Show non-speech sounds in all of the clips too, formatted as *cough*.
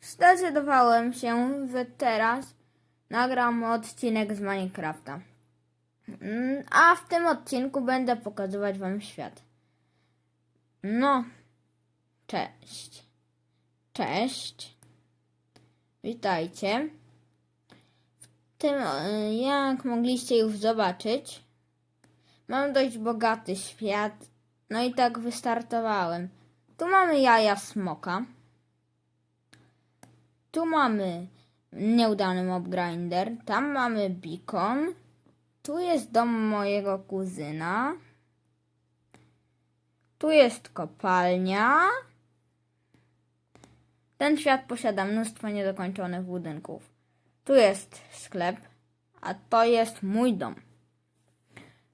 zdecydowałem się, że teraz nagram odcinek z Minecrafta. Mm, A w tym odcinku będę pokazywać Wam świat. No, cześć. Cześć. Witajcie. W tym, e, jak mogliście już zobaczyć, mam dość bogaty świat. No i tak wystartowałem. Tu mamy jaja smoka. Tu mamy nieudany mob grinder. Tam mamy beacon. Tu jest dom mojego kuzyna. Tu jest kopalnia. Ten świat posiada mnóstwo niedokończonych budynków. Tu jest sklep, a to jest mój dom.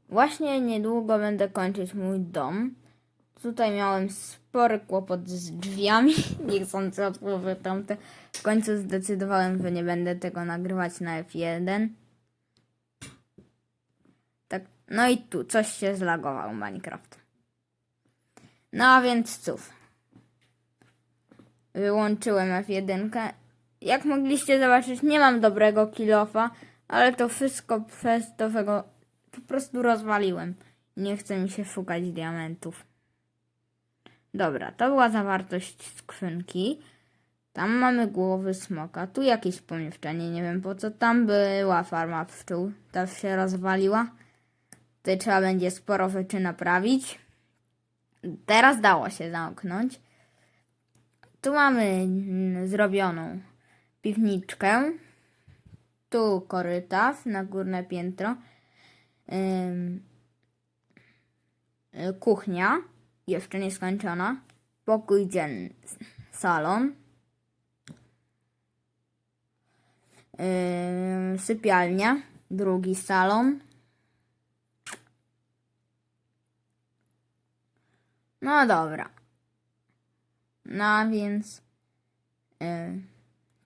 Właśnie niedługo będę kończyć mój dom. Tutaj miałem spory kłopot z drzwiami, *laughs* niechcący otworzyć tamte. W końcu zdecydowałem, że nie będę tego nagrywać na F1. Tak, no i tu coś się zlagował Minecraft. No a więc cóż. Wyłączyłem F1. Jak mogliście zobaczyć, nie mam dobrego kilofa, ale to wszystko przez to, że po prostu rozwaliłem. Nie chce mi się szukać diamentów. Dobra, to była zawartość skrzynki. Tam mamy głowy smoka. Tu jakieś pomieszczenie, nie wiem po co. Tam była farma pszczół. Ta się rozwaliła. Tutaj trzeba będzie sporo rzeczy naprawić. Teraz dało się zamknąć. Tu mamy mm, zrobioną piwniczkę. Tu korytarz na górne piętro. Y, kuchnia jeszcze nie skończona. Pokój dzienny, salon. Ym, sypialnia, drugi salon. No dobra. No więc yy,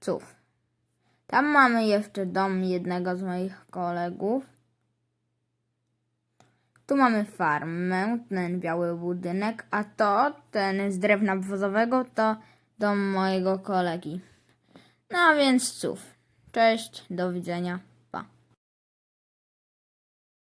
cóż. Tam mamy jeszcze dom jednego z moich kolegów. Tu mamy farmę, ten biały budynek, a to, ten z drewna wozowego, to dom mojego kolegi. No więc cóż. Cześć, do widzenia.